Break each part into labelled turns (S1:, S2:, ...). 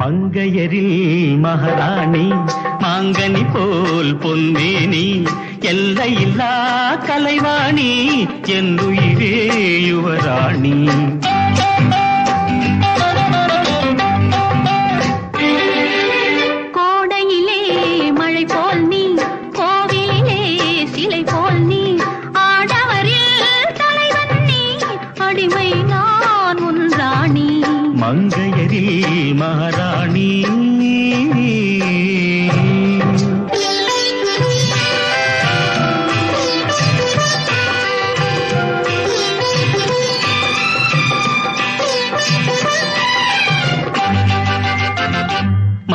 S1: மங்கையரில் மகாராணி மாங்கனி போ போல் பொன்மேனி எல்லையில்லா கலைவாணி என்னுயிரே யுவராணி.
S2: கோடையிலே மழை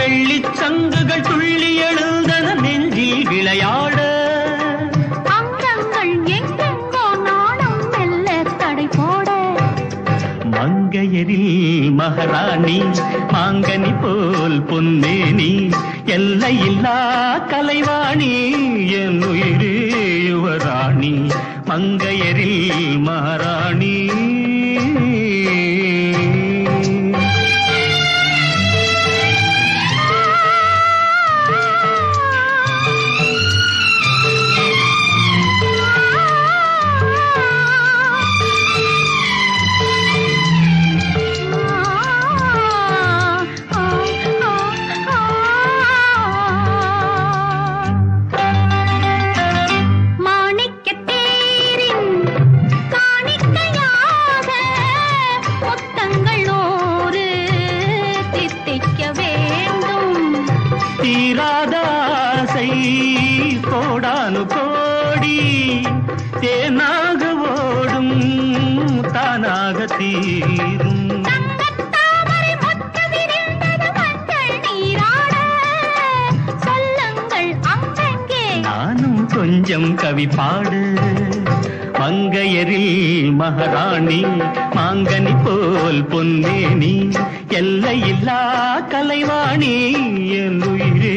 S1: வெள்ளிச் சங்குகள் துள்ளி எழுந்தன நெஞ்சில் விளையாட.
S2: அங்கங்கள் எங்கெங்கோ நாணம் மெல்ல தடை போட.
S1: மங்கையரில் மகாராணி மாங்கனி போல் பொன்னேனி எல்லையில்லா கலைவாணி என் உயிரே யுவராணி மங்கையரில் மகாராணி. ஆசை கோடானு கோடி தேனாக ஓடும் தானாக தீரும். நானும் கொஞ்சம் கவி பாடு. மங்கையரில் மகாராணி மாங்கனி போல் பொன்னேனி எல்லையில்லா கலைவாணி என் உயிரே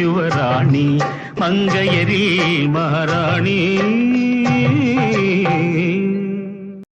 S1: யுவராணி மங்கையரில் மகாராணி.